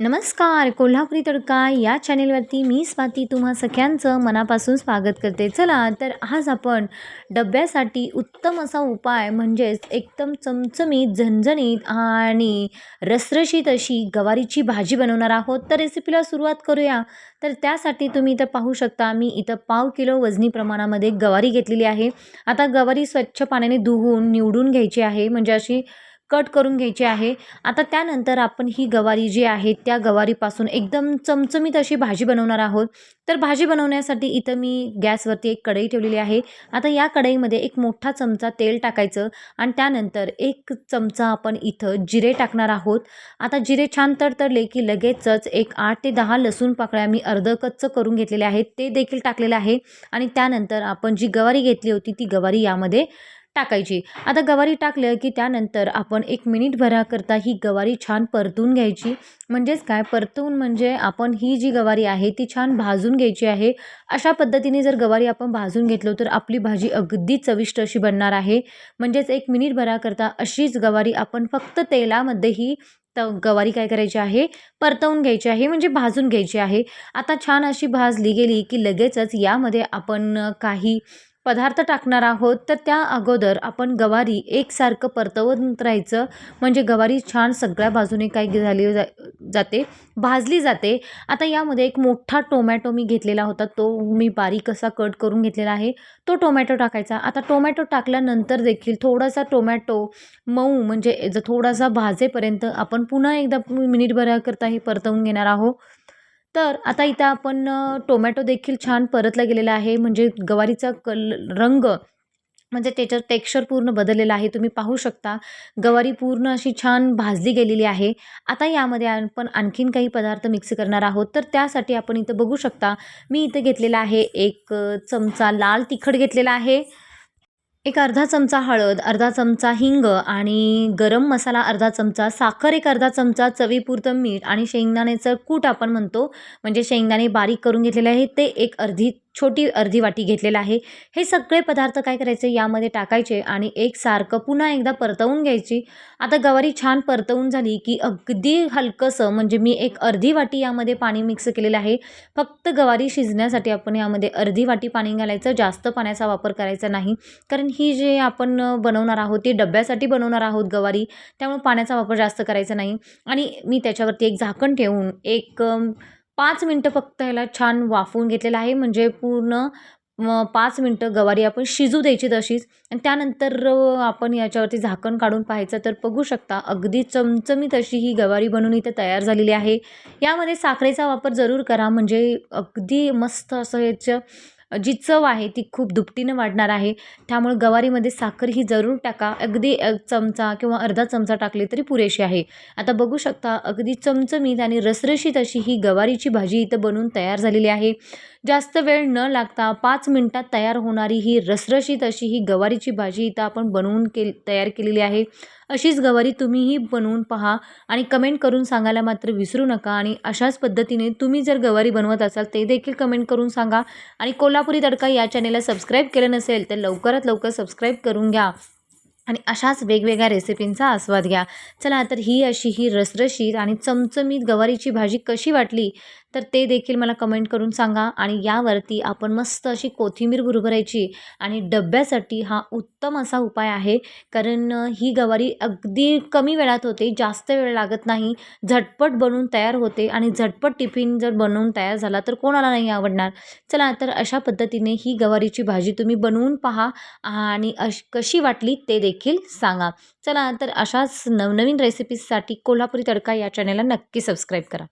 नमस्कार कोल्हापुरी तडका या चॅनेलवरती मी स्वाती तुम्हा सगळ्यांचं मनापासून स्वागत करते. चला तर आज आपण डब्यासाठी उत्तम असा उपाय म्हणजेच एकदम चमचमीत झणझणीत आणि रसरशीत अशी गवारीची भाजी बनवणार आहोत. तर रेसिपीला सुरुवात करूया. तर त्यासाठी तुम्ही इथं पाहू शकता मी इथं पाव किलो वजनी प्रमाणामध्ये गवारी घेतलेली आहे. आता गवारी स्वच्छ पाण्याने धुवून निवडून घ्यायची आहे. म्हणजे अशी कट करून घ्यायची आहे. आता त्यानंतर आपण ही गवारी जी आहे त्या गवारीपासून एकदम चमचमीत अशी भाजी बनवणार आहोत. तर भाजी बनवण्यासाठी इथं मी गॅसवरती एक कढई ठेवलेली आहे. आता या कढईमध्ये एक मोठा चमचा तेल टाकायचं आणि त्यानंतर एक चमचा आपण इथं जिरे टाकणार आहोत. आता जिरे छान तडतडले की लगेचच एक आठ ते दहा लसूण पाकळ्या मी अर्ध कच्च करून घेतलेले आहेत. ते देखील टाकलेलं आहे. आणि त्यानंतर आपण जी गवारी घेतली होती ती गवारी यामध्ये टाकायची. आता गवारी टाकलं की त्यानंतर आपण एक मिनिटभराकरता ही गवारी छान परतून घ्यायची. म्हणजेच काय? परतून म्हणजे आपण ही जी गवारी आहे ती छान भाजून घ्यायची आहे. अशा पद्धतीने जर गवारी आपण भाजून घेतलो तर आपली भाजी अगदी चविष्ट अशी बनणार आहे. म्हणजेच एक मिनिटभराकरता अशीच गवारी आपण फक्त तेलामध्ये ही त गवारी काय करायची आहे? परतवून घ्यायची आहे म्हणजे भाजून घ्यायची आहे. आता छान अशी भाजली गेली की लगेचच यामध्ये आपण काही पदार्थ टाकणार आहोत तर त्या अगोदर आपण गवारी एकसारखं परतवत राहायचं. म्हणजे गवारी छान सगळ्या बाजूने काय झाली जा जाते भाजली जाते. आता यामध्ये एक मोठा टोमॅटो मी घेतलेला होता. तो मी बारीक असा कट करून घेतलेला आहे. तो टोमॅटो टाकायचा. आता टोमॅटो टाकल्यानंतर देखील थोडासा टोमॅटो मऊ म्हणजे थोडासा भाजेपर्यंत आपण पुन्हा एकदा मिनिटभराकरता हे परतवून घेणार आहोत. तर आता इथं आपण टोमॅटो देखील छान परतला गेलेला आहे. म्हणजे गवारीचा कल रंग म्हणजे त्याचं टेक्स्चर पूर्ण बदललेलं आहे. तुम्ही पाहू शकता गवारी पूर्ण अशी छान भाजली गेलेली आहे. आता यामध्ये आपण आणखीन काही पदार्थ मिक्स करणार आहोत. तर त्यासाठी आपण इथं बघू शकता मी इथं घेतलेला आहे एक चमचा लाल तिखट घेतलेला आहे. एक अर्धा चमचा हळद अर्धा चमचा हिंग आणि गरम मसाला अर्धा चमचा साखर एक अर्धा चमचा चवीपुरतं मीठ आणि शेंगदाण्याचं कूट आपण म्हणतो. म्हणजे शेंगदाणे बारीक करून घेतलेले आहे ते एक अर्धी छोटी अर्धी वाटी घेतलेलं आहे. हे सगळे पदार्थ काय करायचे? यामध्ये टाकायचे आणि एकसारखं पुन्हा एकदा परतवून घ्यायची. आता गवारी छान परतवून झाली की अगदी हलकंसं म्हणजे मी एक अर्धी वाटी यामध्ये पाणी मिक्स केलेलं आहे. फक्त गवारी शिजण्यासाठी आपण यामध्ये अर्धी वाटी पाणी घालायचं. जास्त पाण्याचा वापर करायचा नाही. कारण ही जे आपण बनवणार आहोत ती डब्यासाठी बनवणार आहोत गवारी त्यामुळे पाण्याचा वापर जास्त करायचा नाही. आणि मी त्याच्यावरती एक झाकण ठेवून एक पाच मिनटं फक्त ह्याला छान वाफवून घेतलेलं आहे. म्हणजे पूर्ण पाच मिनटं गवारी आपण शिजू द्यायची तशीच. आणि त्यानंतर आपण याच्यावरती झाकण काढून पाहायचं तर बघू शकता अगदी चमचमीत अशी ही गवारी बनवून इथे तयार झालेली आहे. यामध्ये साखरेचा वापर जरूर करा. म्हणजे अगदी मस्त असं ह्याचं जी चव आहे ती खूप दुपटीनं वाढणार आहे. त्यामुळे गवारीमध्ये साखर ही जरूर टाका. अगदी चमचा किंवा अर्धा चमचा टाकली तरी पुरेशी आहे. आता बघू शकता अगदी चमचमीत आणि रसरशीत अशी ही गवारीची भाजी इथं बनवून तयार झालेली आहे. जास्त वेळ न लागता पाच मिनटात तयार होणारी ही रसरशीत अशी ही गवारीची भाजी इथं आपण बनवून के तयार केलेली आहे. अशीच गवारी तुम्हीही बनवून पहा आणि कमेंट करून सांगायला मात्र विसरू नका आणि अशाच पद्धतीने तुम्ही जर गवारी बनवत असाल ते देखील कमेंट करून सांगा आणि कोल्हापुरी तडका या चॅनेलला सबस्क्राईब केलं नसेल तर लवकरात लवकर सबस्क्राईब करून घ्या. आणि अशाच वेगवेगळ्या रेसिपींचा आस्वाद घ्या. चला तर ही अशी ही रसरशीत आणि चमचमीत गवारीची भाजी कशी वाटली? तर ते देखील मला कमेंट करून सांगा आणि यावरती आपण मस्त अशी कोथिंबीर भुरभरायची आणि डब्यासाठी हा उत्तम असा उपाय आहे. कारण ही गवारी अगदी कमी वेळात होते जास्त वेळ लागत नाही झटपट बनवून तयार होते आणि झटपट टिफिन जर बनवून तयार झाला तर कोणाला नाही आवडणार. चला तर अशा पद्धतीने ही गवारीची भाजी तुम्ही बनवून पहा आणि अश कशी वाटली ते देखील सांगा. चला तर अशाच नवनवीन रेसिपीजसाठी कोल्हापुरी तडका या चॅनेलला नक्की सबस्क्राईब करा.